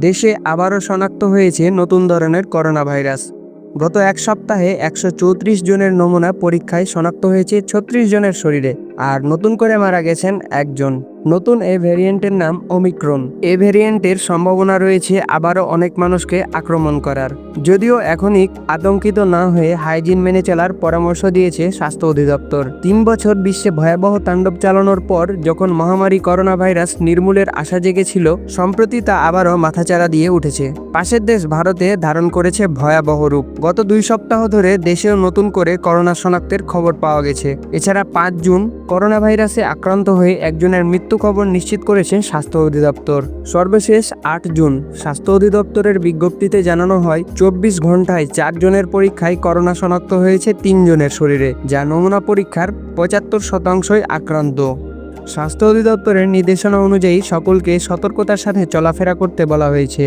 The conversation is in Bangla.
দেশে আবারও শনাক্ত হয়েছে নতুন ধরনের করোনা ভাইরাস গত এক সপ্তাহে একশো চৌত্রিশ জনের নমুনা পরীক্ষায় শনাক্ত হয়েছে ছত্রিশ জনের শরীরে। আর নতুন করে মারা গেছেন একজন। নতুন এই ভ্যারিয়েন্টের নাম ওমিক্রন। এ ভ্যারিয়েন্টের সম্ভাবনা রয়েছে আবারও অনেক মানুষকে আক্রমণ করার। যদিও এখনই আতঙ্কিত না হয়ে হাইজিন মেনে চলার পরামর্শ দিয়েছে স্বাস্থ্য অধিদপ্তর। তিন বছর বিশ্বে ভয়াবহ তাণ্ডব চালানোর পর যখন মহামারী করোনা ভাইরাস নির্মূলের আশা জেগেছিল, সম্প্রতি তা আবারও মাথাচাড়া দিয়ে উঠেছে। পাশের দেশ ভারতে ধারণ করেছে ভয়াবহ রূপ। গত দুই সপ্তাহ ধরে দেশেও নতুন করে করোনা শনাক্তের খবর পাওয়া গেছে। এছাড়া পাঁচ জুন করোনা ভাইরাসে আক্রান্ত হয়ে একজনের মৃত্যু খবর নিশ্চিত করেছে স্বাস্থ্য অধিদপ্তর। সর্বশেষ আট জুন স্বাস্থ্য অধিদপ্তরের বিজ্ঞপ্তিতে জানানো হয়, চব্বিশ ঘন্টায় চারজনের পরীক্ষায় করোনা শনাক্ত হয়েছে তিনজনের শরীরে, যা নমুনা পরীক্ষার পঁচাত্তর শতাংশই আক্রান্ত। স্বাস্থ্য অধিদপ্তরের নির্দেশনা অনুযায়ী সকলকে সতর্কতার সাথে চলাফেরা করতে বলা হয়েছে।